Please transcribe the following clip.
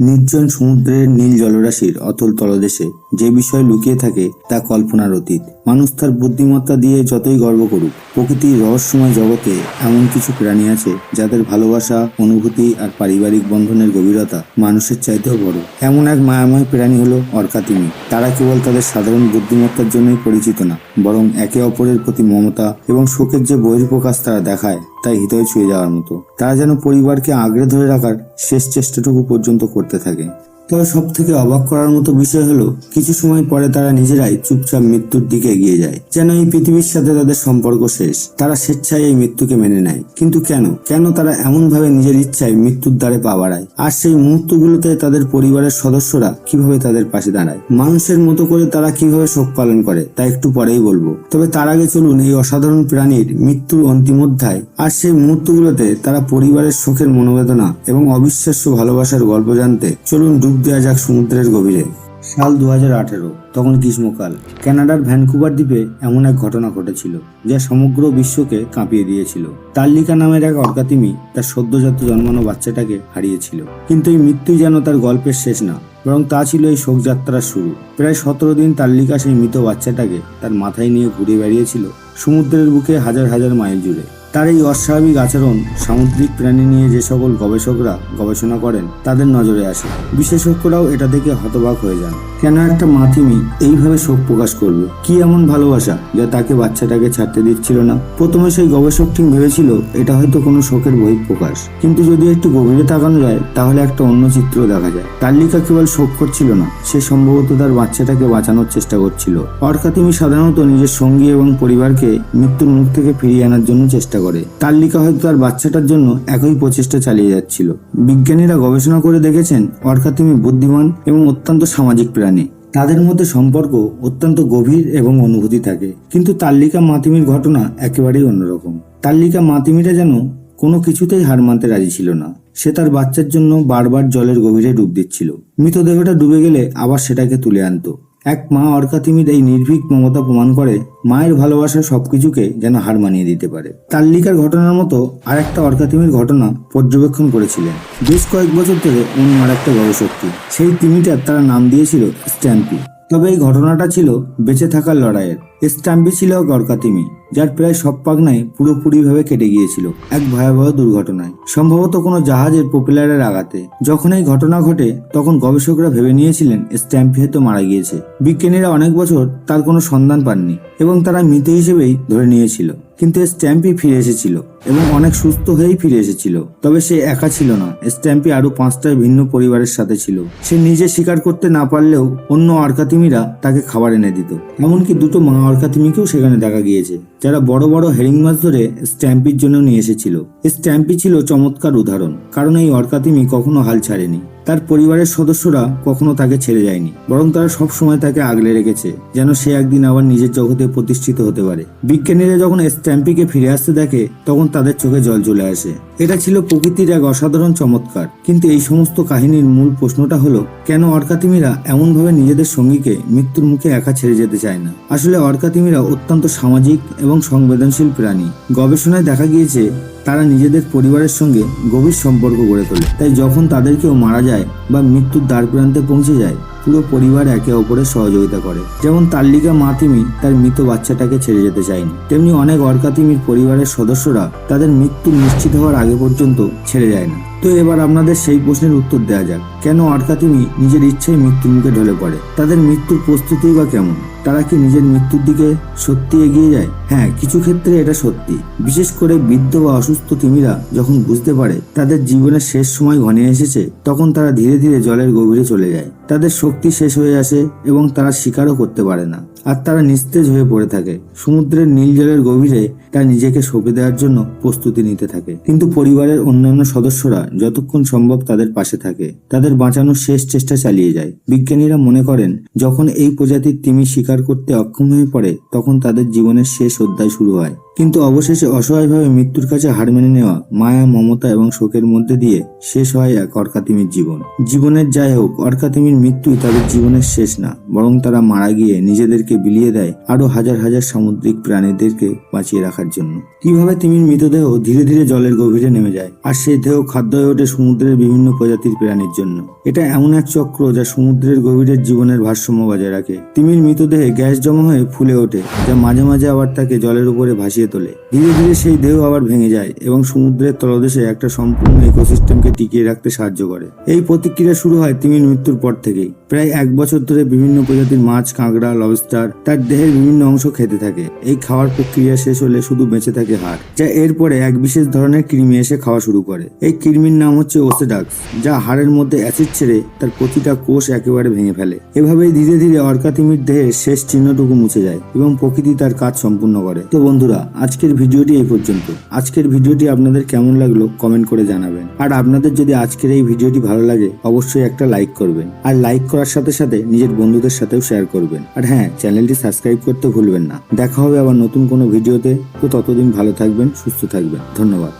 নির্জন সমুদ্রের নীল জলরাশির অতল তলদেশে যে বিষয় লুকিয়ে থাকে তা কল্পনার অতীত। মানুষ তার বুদ্ধিমত্তা দিয়ে যতই গর্ব করুক, প্রকৃতির রহস্যময় জগতে এমন কিছু প্রাণী আছে যাদের ভালোবাসা, অনুভূতি আর পারিবারিক বন্ধনের গভীরতা মানুষের চাইতেও বড়। এমন এক মায়াময় প্রাণী হলো অর্কাতিমি। তারা কেবল তাদের সাধারণ বুদ্ধিমত্তার জন্যই পরিচিত না, বরং একে অপরের প্রতি মমতা এবং শোকের যে বহির্প্রকাশ তারা দেখায় তাই হৃদয় ছুঁয়ে যাওয়ার মতো। তারা যেন পরিবারকে আঁকড়ে ধরে রাখার শেষ চেষ্টাটুকু পর্যন্ত করতে থাকে। তবে সব থেকে অবাক করার মতো বিষয় হলো, কিছু সময় পরে তারা নিজেরাই চুপচাপ মৃত্যুর দিকে এগিয়ে যায়। যেন এই পৃথিবীর সাথে তাদের সম্পর্ক শেষ। তারা স্বেচ্ছায় এই মৃত্যুকে মেনে নেয়। কিন্তু কেন? কেন তারা এমন ভাবে নিজের ইচ্ছায় মৃত্যুর দ্বারে পা বাড়ায়? আর সেই মুহূর্তগুলোতে তাদের পরিবারের সদস্যরা কীভাবে তাদের পাশে দাঁড়ায়? মানুষের মতো করে তারা কীভাবে শোক পালন করে, তা একটু পরেই বলব। তবে তার আগে চলুন এই অসাধারণ প্রাণীর মৃত্যুর অন্তিম অধ্যায়। আর সেই মুহূর্তগুলোতে তারা পরিবারের শোকের মনোবেদনা এবং অবিশ্বাস্য ভালোবাসার গল্প জানতে চলুন ডুব দেওয়া যাক সমুদ্রের গভীরে। সাল দু আঠেরো, তখন গ্রীষ্মকাল। কানাডার ভ্যানকুভার দ্বীপে এমন এক ঘটনা ঘটেছিল, যা সমগ্র বিশ্বকে কাঁপিয়ে দিয়েছিল। তাল্লিকা নামের এক অর্কাতিমি তার সদ্যজাত জন্মানো বাচ্চাটাকে হারিয়েছিল। কিন্তু এই মৃত্যুই যেন তার গল্পের শেষ না, বরং তা ছিল এই শোকযাত্রার শুরু। প্রায় সতেরো দিন তাল্লিকা সেই মৃত বাচ্চাটাকে তার মাথায় নিয়ে ঘুরে বেড়িয়েছিল সমুদ্রের বুকে হাজার হাজার মাইল জুড়ে। তার এই অস্বাভাবিক আচরণ সামুদ্রিক প্রাণী নিয়ে যে সকল গবেষকরা গবেষণা করেন, তাদের নজরে আসে। বিশেষজ্ঞরাও এটা দেখে হতবাক হয়ে যান। কেন একটা মাথিমি এইভাবে শোক প্রকাশ করবে? কি এমন ভালোবাসা যা তাকে বাচ্চাটাকে ছাড়তে দিচ্ছিল না? প্রথমে সেই গবেষক টিম ভেবেছিল এটা হয়তো কোনো শোকের বহিঃপ্রকাশ। কিন্তু যদি একটু গভীরে তাকানো যায়, তাহলে একটা অন্য চিত্র দেখা যায়। তাল্লিকা কেবল শোক করছিল না, সে সম্ভবত তার বাচ্চাটাকে বাঁচানোর চেষ্টা করছিল। অর্কাতিমি সাধারণত নিজের সঙ্গী এবং পরিবারকে মৃত্যুর মুখ থেকে ফিরিয়ে আনার জন্য চেষ্টা করে। তাল্লিকা হয়তো তার বাচ্চাটার জন্য একই প্রচেষ্টা চালিয়ে যাচ্ছিল। বিজ্ঞানীরা গবেষণা করে দেখেছেন অর্কাতিমি বুদ্ধিমান এবং অত্যন্ত সামাজিক প্রাণী। তাদের মধ্যে সম্পর্ক অত্যন্ত গভীর এবং অনুভূতি থাকে। কিন্তু তাল্লিকা মাতিমির ঘটনা একেবারেই অন্যরকম। তাল্লিকা মাতিমিরা যেন কোনো কিছুতেই হার মানতে রাজি ছিল না। সে তার বাচ্চার জন্য বারবার জলের গভীরে ডুব দিচ্ছিল। মৃতদেহটা ডুবে গেলে আবার সেটাকে তুলে আনতো। এক মা অর্কাতিমির এই নির্ভীক মমতা প্রমাণ করে, মায়ের ভালোবাসা সবকিছুকে যেন হার মানিয়ে দিতে পারে। তাল্লিকার ঘটনার মতো আর একটা অর্কাতিমির ঘটনা পর্যবেক্ষণ করেছিলেন। বেশ কয়েক বছর ধরে অন্য আর একটা গবেষকটি সেই তিমিটার তারা নাম দিয়েছিল স্ট্যাম্পি। তবে এই ঘটনাটা ছিল বেঁচে থাকার লড়াইয়ের। স্ট্যাম্পি ছিল অর্কাতিমি যার প্রায় সব পাগনায় পুরোপুরিভাবে কেটে গিয়েছিল এক ভয়াবহ দুর্ঘটনায়। সম্ভবত কোনো জাহাজের পপুলারের আঘাতে। যখন এই ঘটনা ঘটে, তখন গবেষকরা ভেবে নিয়েছিলেন স্ট্যাম্পি হয়তো মারা গিয়েছে। বিজ্ঞানীরা অনেক বছর তার কোনো সন্ধান পাননি এবং তারা মৃত হিসেবেই ধরে নিয়েছিল। কিন্তু স্ট্যাম্পি ফিরে এসেছিল। এবং অনেক সুস্থ হয়েই ফিরে এসেছিল। তবে সে একা ছিল না। স্ট্যাম্পি আরও পাঁচটায় ভিন্ন পরিবারের সাথে ছিল। সে নিজে শিকার করতে না পারলেও অন্য অর্কাতিমিরা তাকে খাবার এনে দিত। এমনকি দুটো মা অর্কাতিমিকেও সেখানে দেখা গিয়েছে, যারা বড় বড় হেরিং মাছ ধরে স্ট্যাম্পির জন্য নিয়ে এসেছিল। স্ট্যাম্পি ছিল চমৎকার উদাহরণ, কারণ এই অর্কাতিমি কখনো হাল ছাড়েনি। তার পরিবারের সদস্যরা কখনো তাকে ছেড়ে যায়নি, বরং তারা সব সময় তাকে আগলে রেখেছে, যেন সে একদিন আবার নিজের জগতে প্রতিষ্ঠিত হতে পারে। বিজ্ঞানীরা যখন স্ট্যাম্পিকে ফিরে আসতে দেখে, তখন তাদের চোখে জল চলে আসে। এটা ছিল প্রকৃতির এক অসাধারণ চমৎকার। কিন্তু এই সমস্ত কাহিনীর মূল প্রশ্নটা হলো, কেন অর্কাতিমিরা এমনভাবে নিজেদের সঙ্গীকে মৃত্যুর মুখে একা ছেড়ে যেতে চায় না? আসলে অর্কাতিমিরা অত্যন্ত সামাজিক এবং সংবেদনশীল প্রাণী। গবেষণায় দেখা গিয়েছে তারা নিজেদের পরিবারের সঙ্গে গভীর সম্পর্ক গড়ে তোলে। তাই যখন তাদের কেউ মারা যায় বা মৃত্যুর দ্বার প্রান্তে পৌঁছে যায় পুরো পরিবার একে অপরের সহযোগিতা করে। যেমন তাল্লিকা মাতিমি তার মৃত বাচ্চাটাকে ছেড়ে যেতে চায়নি, তেমনি অনেক অর্কাতিমির পরিবারের সদস্যরা তাদের মৃত্যু নিশ্চিত হওয়ার আগে পর্যন্ত ছেড়ে যায় না। তো এবার আপনাদের সেই প্রশ্নের উত্তর দেওয়া যাক, কেন অর্কাতিমি নিজের ইচ্ছায় মৃত্যুর মুখে ঢলে পড়ে? তাদের মৃত্যুর প্রস্তুতি বা কেমন? তারা কি নিজের মৃত্যুর দিকে সত্যি এগিয়ে যায়? হ্যাঁ কিছু ক্ষেত্রে এটা সত্যি। বিশেষ করে বৃদ্ধ বা অসুস্থ তিমিরা যখন বুঝতে পারে তাদের জীবনের শেষ সময় ঘনিয়ে এসেছে, তখন তারা ধীরে ধীরে জলের গভীরে চলে যায়। তাদের শক্তি শেষ হয়ে আসে এবং তারা শিকারও করতে পারে না। আর তারা নিস্তেজ হয়ে পড়ে থাকে। সমুদ্রের নীল জলের গভীরে তারা নিজেকে সঁপে দেওয়ার জন্য প্রস্তুতি নিতে থাকে। কিন্তু পরিবারের অন্যান্য সদস্যরা যতক্ষণ সম্ভব তাদের পাশে থাকে। তাদের বাঁচানোর শেষ চেষ্টা চালিয়ে যায়। বিজ্ঞানীরা মনে করেন, যখন এই প্রজাতির তিমি শিকার করতে অক্ষম হয়ে পড়ে, তখন তাদের জীবনের শেষ অধ্যায় শুরু হয়। কিন্তু অবশেষে অসহায়ভাবে মৃত্যুর কাছে হার মেনে নেওয়া মায়া, মমতা এবং শোকের মধ্যে দিয়ে শেষ হয় এক অর্কাতিমির জীবন। জীবনের যাই হোক, অর্কাতিমির মৃত্যুই তাদের জীবনের শেষ না, বরং তারা মারা গিয়ে নিজেদেরকে বিলিয়ে দেয় আরও হাজার হাজার সামুদ্রিক প্রাণীদেরকে বাঁচিয়ে রাখার জন্য। কীভাবে তিমির মৃতদেহ ধীরে ধীরে জলের গভীরে নেমে যায়? আর সেই দেহ খাদ্য হয়ে ওঠে সমুদ্রের বিভিন্ন প্রজাতির প্রাণীর জন্য। এটা এমন এক চক্র যা সমুদ্রের গভীরের জীবনের ভারসাম্য বজায় রাখে। তিমির মৃতদেহে গ্যাস জমা হয়ে ফুলে ওঠে, যা মাঝে মাঝে আবার তাকে জলের উপরে ভাসিয়ে তোলে। ধীরে ধীরে সেই দেহ আবার ভেঙে যায় এবং সমুদ্রের তলদেশে একটা সম্পূর্ণ ইকোসিস্টেমকে টিকিয়ে রাখতে সাহায্য করে। এই প্রতিক্রিয়া শুরু হয় তিমির মৃত্যুর পর থেকেই। প্রায় এক বছর ধরে বিভিন্ন প্রজাতির মাছ, কাঁকড়া লবস্টার তার দেহের বিভিন্ন অংশ খেতে থাকে। এই খাওয়ার প্রক্রিয়া শেষ হলে শুধু বেঁচে থাকে হাড়, যা এরপরে এক বিশেষ ধরনের কৃমি এসে খাওয়া শুরু করে। এই কৃমির নাম হচ্ছে ওসেডাক্স যা হাড়ের মধ্যে অ্যাসিড ছেড়ে তার প্রতিটা কোষ একেবারে ভেঙে ফেলে। এভাবে ধীরে ধীরে অর্কাতিমির দেহের শেষ চিহ্নটুকু মুছে যায় এবং প্রকৃতি তার কাজ সম্পূর্ণ করে। তো বন্ধুরা, আজকের ভিডিওটি এই পর্যন্ত। আজকের ভিডিওটি আপনাদের কেমন লাগল কমেন্ট করে জানাবেন। আর আপনাদের যদি আজকের এই ভিডিওটি ভালো লাগে, অবশ্যই একটা লাইক করবেন। আর লাইক করার সাথে সাথে নিজের বন্ধুদের সাথেও শেয়ার করবেন। আর হ্যাঁ চ্যানেলটি সাবস্ক্রাইব করতে ভুলবেন না। দেখা হবে আবার নতুন কোনো ভিডিওতে। তো ততদিন ভালো থাকবেন, সুস্থ থাকবেন। ধন্যবাদ।